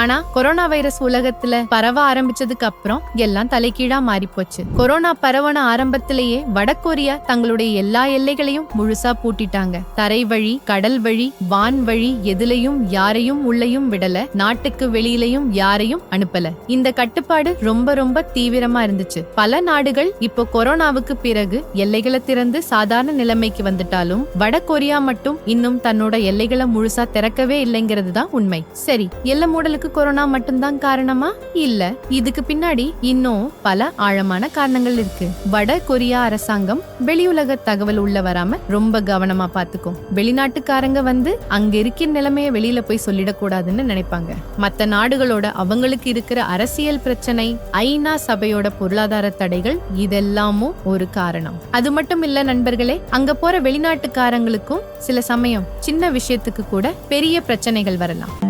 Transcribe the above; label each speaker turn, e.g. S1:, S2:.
S1: ஆனா corona virus உலகத்துல பரவ ஆரம்பிச்சதுக்கு அப்புறம் எல்லாம் தலைகீழா மாறி போச்சு கொரோனா பரவன ஆரம்பத்திலேயே வடகொரியா தங்களுடைய எல்லா எல்லைகளையும் முழுசா பூட்டிட்டாங்க. தரை வழி கடல் வழி வான் வழி எதுலயும் யாரையும் உள்ளயும் விடல. நாட்டுக்கு வெளியிலையும் யாரையும் அனுப்பல. இந்த கட்டுப்பாடு ரொம்ப ரொம்ப தீவிரமா இருந்துச்சு. பல நாடுகள் இப்போ கொரோனாவுக்கு பிறகு எல்லைகளை திறந்து சாதாரண நிலைமைக்கு வந்துட்டாலும் வட கொரியா மட்டும் இன்னும் தன்னோட எல்லைகளை முழுசா திறக்கவே இல்லைங்கிறது தான் உண்மை. சரி எல்ல மூடலுக்கு கொரோனா மட்டும்தான் காரணமா? இல்ல இதுக்கு பின்னாடி இன்னும் பல ஆழமான காரணங்கள் இருக்கு. வட கொரியா அரசாங்கம் வெளியுலக தகவல் உள்ள வராம ரொம்ப கவனமா பாத்துக்கும். வெளிநாட்டுக்காரங்க வந்து அங்க இருக்கிற நிலைமைய வெளியில போய் சொல்லிடக்கூடாதுன்னு நினைப்பாங்க. மத்த நாடுகளோட அவங்களுக்கு இருக்கிற அரசியல் பிரச்சனை ஐநா சபையோட பொருளாதார தடைகள் இதெல்லாமும் ஒரு காரணம். அது மட்டும் இல்ல நண்பர்களே அங்க போற வெளிநாட்டுக்காரங்களுக்கும் சில சமயம் சின்ன விஷயத்துக்கு கூட பெரிய பிரச்சனைகள் வரலாம்.